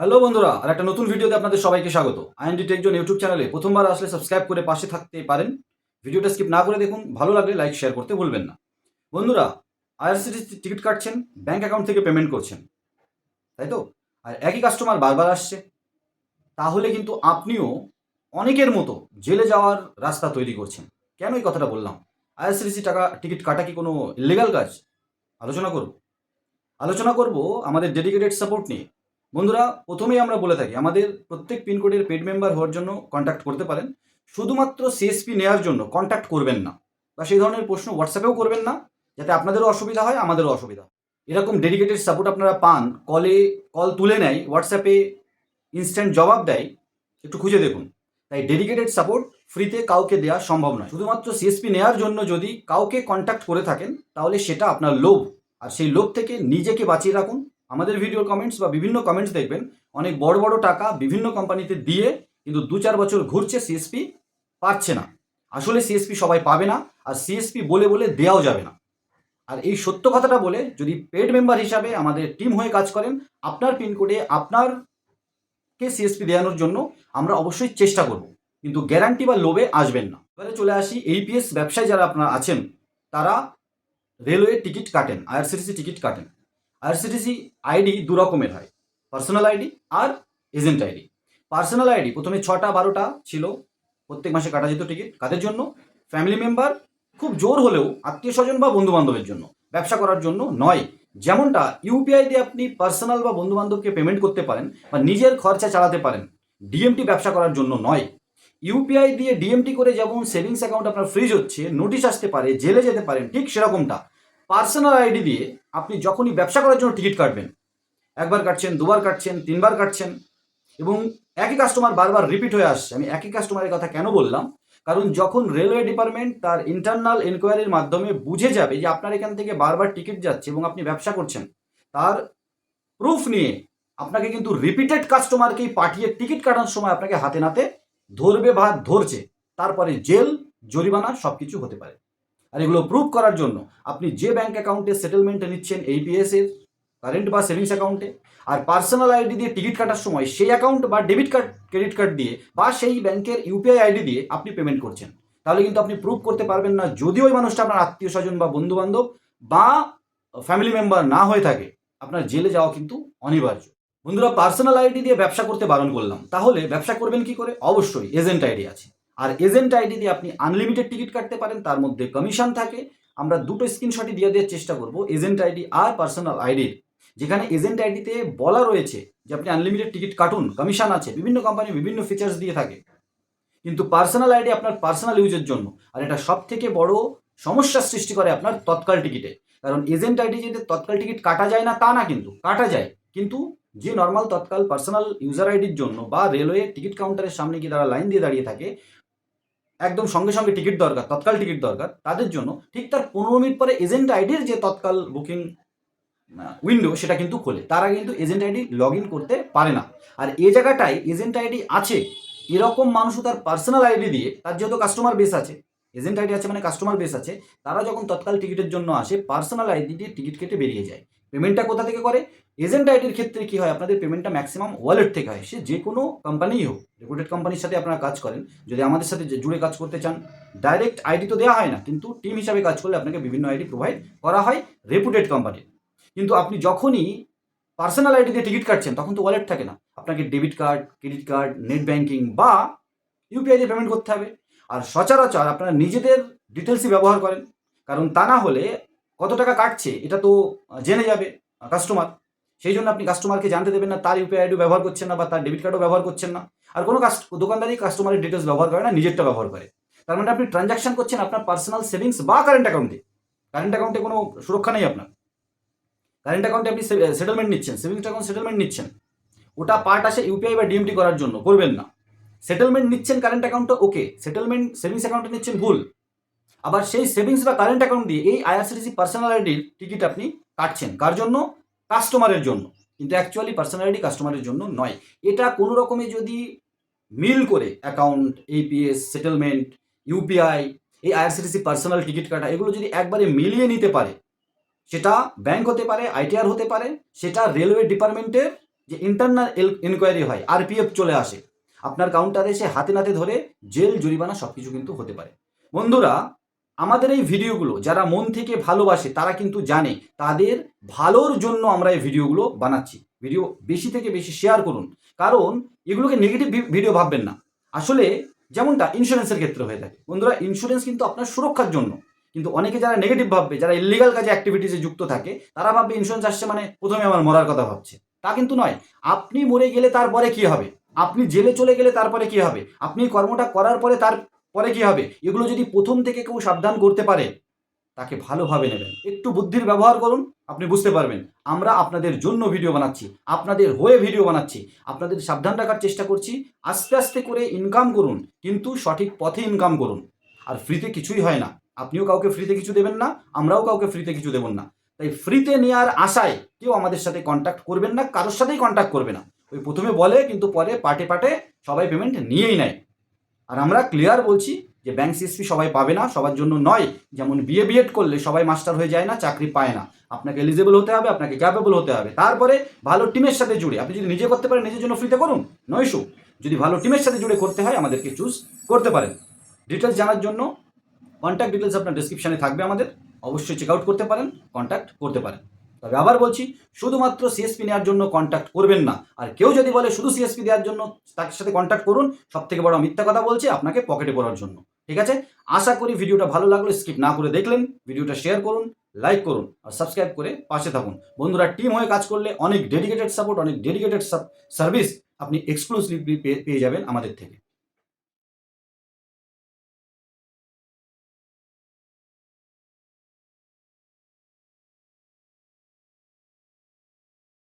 Hello বন্ধুরা, আর একটা নতুন ভিডিওতে আপনাদের সবাইকে স্বাগত। আইএনডি টেকজন ইউটিউব চ্যানেলে প্রথমবার আসলে সাবস্ক্রাইব করে পাশে থাকতে পারেন। ভিডিওটা স্কিপ না করে দেখুন, ভালো লাগলে লাইক শেয়ার করতে ভুলবেন না। বন্ধুরা আইআরসিটিসি টিকিট কাটছেন ব্যাংক অ্যাকাউন্ট থেকে পেমেন্ট করছেন। তাই তো? আর একই কাস্টমার বারবার আসছে। তাহলে কিন্তু আপনিও অনেকের মতো জেলে যাওয়ার রাস্তা তৈরি করছেন। কেন এই কথাটা বললাম? আইআরসিটিসি টাকা টিকিট কাটা কি কোনো ইলিগাল কাজ? আলোচনা করব। আলোচনা করব আমাদের ডেডিকেটেড সাপোর্ট নিয়ে। বন্ধুরা, প্রথমেই আমরা বলে থাকি, আমাদের প্রত্যেক পিনকোডের পেড মেম্বার হওয়ার জন্য কন্ট্যাক্ট করতে পারেন। শুধুমাত্র সিএসপি নেওয়ার জন্য কন্ট্যাক্ট করবেন না বা সেই ধরনের প্রশ্ন হোয়াটসঅ্যাপেও করবেন না, যাতে আপনাদেরও অসুবিধা হয়, আমাদেরও অসুবিধা এরকম ডেডিকেটেড সাপোর্ট আপনারা পান কলে কল তুলে নেয় হোয়াটসঅ্যাপে ইনস্ট্যান্ট জবাব দেয়, একটু খুঁজে দেখুন। তাই ডেডিকেটেড সাপোর্ট ফ্রিতে কাউকে দেওয়া সম্ভব নয়। শুধুমাত্র সিএসপি নেওয়ার জন্য যদি কাউকে কন্ট্যাক্ট করে থাকেন, তাহলে সেটা আপনার লোভ। আর সেই লোভ থেকে নিজেকে বাঁচিয়ে রাখুন আমাদের ভিডিও কমেন্টস বা বিভিন্ন কমেন্টস দেখবেন, অনেক বড় বড় টাকা বিভিন্ন কোম্পানিতে দিয়ে কিন্তু দু চার বছর ঘুরছে সিএসপি পাচ্ছে না। আসলে সিএসপি সবাই পাবে না, আর সিএসপি বলে বলে দেওয়াও যাবে না। আর এই সত্য কথাটা বলে যদি পেড মেম্বার হিসাবে আমাদের টিম হয়ে কাজ করেন, আপনার পিনকোডে আপনার কে সিএসপি দেওয়ানোর জন্য আমরা অবশ্যই চেষ্টা করব। কিন্তু গ্যারান্টি বা লোভে আসবেন না। এবারে চলে আসি এইপিএস ব্যবসায় যারা আপনারা আছেন, তারা রেলওয়ে টিকিট কাটেন আইআরসিটিসি টিকিট কাটেন। আইআরসিটিসি আইডি দু রকমের হয়। পার্সোনাল আইডি আর এজেন্ট আইডি। পার্সোনাল আইডি প্রথমে ছটা বারোটা ছিল। প্রত্যেক মাসে কাটা যেত টিকিট। কাদের জন্য? ফ্যামিলি মেম্বার খুব জোর হলেও আত্মীয় স্বজন বা বন্ধু বান্ধবের জন্য। ব্যবসা করার জন্য নয়। যেমনটা ইউপিআই দিয়ে আপনি পার্সোনাল বা বন্ধু বান্ধবকে পেমেন্ট করতে পারেন বা নিজের খরচা চালাতে পারেন। ডিএমটি ব্যবসা করার জন্য নয়। ইউপিআই দিয়ে ডিএমটি করে যেমন সেভিংস অ্যাকাউন্ট আপনার ফ্রিজ হচ্ছে, নোটিশ আসতে পারে, জেলে যেতে পারেন, ঠিক সেরকমটা। পার্সোনাল আইডি দিয়ে আপনি যখনই ব্যবসা করার জন্য টিকিট কাটবেন, একবার কাটছেন, দুবার কাটছেন, তিনবার কাটছেন, এবং একই কাস্টমার বারবার রিপিট হয়ে আসছে। আমি একই কাস্টমারের কথা কেন বললাম? কারণ যখন রেলওয়ে ডিপার্টমেন্ট তার ইন্টারনাল এনকোয়ারির মাধ্যমে বুঝে যাবে যে আপনার এখান থেকে বারবার টিকিট যাচ্ছে এবং আপনি ব্যবসা করছেন, তার প্রুফ নিয়ে আপনাকে কিন্তু রিপিটেড কাস্টমারকেই পাঠিয়ে টিকিট কাটানোর সময় আপনাকে হাতে নাতে ধরবে বা ধরছে। তারপরে জেল, জরিমানা সব কিছু হতে পারে। আর এগুলো প্রুভ করার জন্য আপনি যে ব্যাংক অ্যাকাউন্টে সেটেলমেন্ট নিচ্ছেন এইপিএস এর কারেন্ট বা সেভিংস অ্যাকাউন্টে আর পার্সোনাল আইডি দিয়ে টিকিট কাটার সময় সেই অ্যাকাউন্ট বা ডেবিট কার্ড ক্রেডিট কার্ড দিয়ে বা সেই ব্যাংকের ইউপিআই আইডি দিয়ে আপনি পেমেন্ট করছেন। তাহলে কিন্তু আপনি প্রুভ করতে পারবেন না যদিও ওই মানুষটা আপনার আত্মীয় স্বজন বা বন্ধু বান্ধব বা ফ্যামিলি মেম্বার না হয়ে থাকে, আপনার জেলে যাওয়া কিন্তু অনিবার্য। বন্ধুরা পার্সোনাল আইডি দিয়ে ব্যবসা করতে বারণ করলাম। তাহলে ব্যবসা করবেন কি করে? অবশ্যই এজেন্ট আইডি আছে। আর এজেন্ট আইডি দিয়ে আপনি আনলিমিটেড টিকিট কাটতে পারেন, তার মধ্যে কমিশন থাকে। আমরা দুটো স্ক্রিনশটই দিয়ে দেওয়ার চেষ্টা করব, এজেন্ট আইডি আর পার্সোনাল আইডির যেখানে এজেন্ট আইডিতে বলা রয়েছে যে আপনি আনলিমিটেড টিকিট কাটুন কমিশন আছে, বিভিন্ন কোম্পানি বিভিন্ন ফিচার্স দিয়ে থাকে। কিন্তু পার্সোনাল আইডি আপনার পার্সোনাল ইউজের জন্য, আর এটা সব থেকে বড় সমস্যার সৃষ্টি করে আপনার তৎকাল টিকিটে। কারণ এজেন্ট আইডি যদি তৎকাল টিকিট কাটা যায় না, তা না কিন্তু, কাটা যায়। কিন্তু যে নর্মাল তৎকাল পার্সোনাল ইউজার আইডির জন্য বা রেলওয়ে টিকিট কাউন্টারের সামনে গিয়ে তারা লাইন দিয়ে দাঁড়িয়ে থাকে একদম সঙ্গে সঙ্গে টিকিট দরকার, তৎকাল টিকিট দরকার। তাদের জন্য ঠিক তার পনেরো মিনিট পরে এজেন্ট আইডির যে তৎকাল বুকিং উইন্ডো সেটা কিন্তু খোলে। তারা কিন্তু এজেন্ট আইডি লগ ইন করতে পারে না। আর এ জায়গাটায় এজেন্ট আইডি আছে, এরকম মানুষও তার পার্সোনাল আইডি দিয়ে, তার যেহেতু কাস্টমার বেস আছে, এজেন্ট আইডি আছে মানে কাস্টমার বেস আছে, তারা যখন তৎকাল টিকিটের জন্য আসে পার্সোনাল আইডি দিয়ে টিকিট কেটে বেরিয়ে যায়। পেমেন্টটা কোথা থেকে করে? এজেন্ট আইডির ক্ষেত্রে কি হয়? আপনাদের পেমেন্টটা ম্যাক্সিমাম ওয়ালেট থেকে হয়। সে যে কোনো কোম্পানিই হোক রেপুটেড কোম্পানির সাথে আপনারা কাজ করেন। যদি আমাদের সাথে জুড়ে কাজ করতে চান ডাইরেক্ট আইডি তো দেওয়া হয় না, কিন্তু টিম হিসাবে কাজ করলে আপনাকে বিভিন্ন আইডি প্রোভাইড করা হয় রেপুটেড কোম্পানির কিন্তু আপনি যখনই পার্সোনাল আইডি দিয়ে টিকিট কাটছেন, তখন তো ওয়ালেট থাকে না। আপনাকে debit card credit card net banking বা ইউপিআই দিয়ে পেমেন্ট করতে হবে। আর সচরাচর আপনারা নিজেদের ডিটেলসই ব্যবহার করেন। কারণ তা না হলে কত টাকা কাটছে, এটা তো জেনে যাবে কাস্টমার সেই জন্য আপনি কাস্টমারকে জানতে দেবেন না, তার ইউপিআই আইডিও ব্যবহার করছেন না বা তার ডেবিট কার্ডও ব্যবহার করছেন না। আর কোনো দোকানদারই কাস্টমারের ডিটেলস ব্যবহার করে না, নিজেরটা ব্যবহার করে। তার মানে আপনি ট্রানজাকশন করছেন আপনার পার্সোনাল সেভিংস বা কারেন্ট অ্যাকাউন্টে কারেন্ট অ্যাকাউন্টে কোনো সুরক্ষা নেই আপনার। কারেন্ট অ্যাকাউন্টে আপনি সেটেলমেন্ট নিচ্ছেন সেভিংস অ্যাকাউন্ট সেটেলমেন্ট নিচ্ছেন। ওটা পার্ট আসে ইউপিআই বা ডিএমটি করার জন্য, করবেন না। সেটেলমেন্ট নিচ্ছেন কারেন্ট অ্যাকাউন্টে ওকে সেটেলমেন্ট সেভিংস অ্যাকাউন্টে নিচ্ছেন ভুল। আবার সেই সেভিংস বা কারেন্ট অ্যাকাউন্ট দিয়ে এই আইআরসিটিসি পার্সোনাল আইডির টিকিট আপনি কাটছেন। কার জন্য? কাস্টমারের জন্য। কিন্তু অ্যাকচুয়ালি পার্সোনাল আইডি কাস্টমারের জন্য নয়। এটা কোনো রকমে যদি মিল করে অ্যাকাউন্ট এপিএস সেটেলমেন্ট ইউপিআই এই আইআরসিটিসি পার্সোনাল টিকিট কাটা, এগুলো যদি একবারে মিলিয়ে নিতে পারে, সেটা ব্যাংক হতে পারে আইটিআর হতে পারে, সেটা রেলওয়ে ডিপার্টমেন্টের যে ইন্টারনাল ইনকোয়ারি হয় আরপিএফ চলে আসে, আপনার কাউন্টারে এসে হাতে নাতে ধরে জেল, জরিমানা সব কিছু কিন্তু হতে পারে। বন্ধুরা আমাদের এই ভিডিওগুলো যারা মন থেকে ভালোবাসে, তারা কিন্তু জানে, তাদের ভালোর জন্য আমরা এই ভিডিওগুলো বানাচ্ছি। ভিডিও বেশি থেকে বেশি শেয়ার করুন। কারণ এগুলোকে নেগেটিভ ভিডিও ভাববেন না। আসলে যেমনটা ইন্স্যুরেন্সের ক্ষেত্রে হয়ে থাকে। বন্ধুরা ইন্স্যুরেন্স কিন্তু আপনার সুরক্ষার জন্য। কিন্তু অনেকে যারা নেগেটিভ ভাববে, যারা ইলিগাল কাজে অ্যাক্টিভিটিসে যুক্ত থাকে, তারা ভাববে ইন্স্যুরেন্স আসছে মানে প্রথমে আমার মরার কথা ভাবছে। তা কিন্তু নয়। আপনি মরে গেলে তারপরে কি হবে? আপনি জেলে চলে গেলে তারপরে কি হবে? আপনি কর্মটা করার পরে তার পরে কি হবে? এগুলো যদি প্রথম থেকে কেউ সাবধান করতে পারে, তাকে ভালোভাবে নেবেন। একটু বুদ্ধির ব্যবহার করুন, আপনি বুঝতে পারবেন। আমরা আপনাদের জন্য ভিডিও বানাচ্ছি, আপনাদের হয়ে ভিডিও বানাচ্ছি, আপনাদের সাবধান রাখার চেষ্টা করছি, আস্তে আস্তে করে ইনকাম করুন, কিন্তু সঠিক পথে ইনকাম করুন। আর ফ্রিতে কিছুই হয় না। আপনিও কাউকে ফ্রিতে কিছু দেবেন না, আমরাও কাউকে ফ্রিতে কিছু দেবেন না। তাই ফ্রিতে নেওয়ার আশায় কেউ আমাদের সাথে কন্ট্যাক্ট করবেন না, কারোর সাথেই কন্ট্যাক্ট করবে না। ওই প্রথমে বলে, কিন্তু পরে পাটে পাটে সবাই পেমেন্ট নিয়েই নেয়। আর আমরা ক্লিয়ার বলছি যে ব্যাংক সিএসপি সবাই পাবে না, সবার জন্য নয়। যেমন বিএ বিএড করলে সবাই মাস্টার হয়ে যায় না, চাকরি পায় না। আপনাকে এলিজেবল হতে হবে, আপনাকে ক্যাপেবল হতে হবে। তারপরে ভালো টিমের সাথে জুড়ে, আপনি যদি নিজে করতে পারেন, নিজের জন্য ফ্রিতে করুন? নয়শো যদি ভালো টিমের সাথে জুড়ে করতে হয়, আমাদেরকে চুজ করতে পারেন। ডিটেলস জানার জন্য কন্ট্যাক্ট ডিটেলস আপনার ডিসক্রিপশানে থাকবে আমাদের। অবশ্যই চেক আউট করতে পারেন কন্ট্যাক্ট করতে পারেন। তবে আবার বলছি, শুধুমাত্র সিএসপি নেওয়ার জন্য কন্ট্যাক্ট করবেন না। আর কেউ যদি বলে শুধু সিএসপি দেওয়ার জন্য তার সাথে কন্ট্যাক্ট করুন সব থেকে বড় মিথ্যা কথা বলছে আপনাকে পকেটে পড়ার জন্য। ঠিক আছে? আশা করি ভিডিওটা ভালো লাগল স্কিপ না করে দেখলেন। ভিডিওটা শেয়ার করুন লাইক করুন আর সাবস্ক্রাইব করে পাশে থাকুন। বন্ধুরা টিম হয়ে কাজ করলে অনেক ডেডিকেটেড সাপোর্ট অনেক ডেডিকেটেড সার্ভিস আপনি এক্সক্লুসিভলি পেয়ে যাবেন আমাদের থেকে।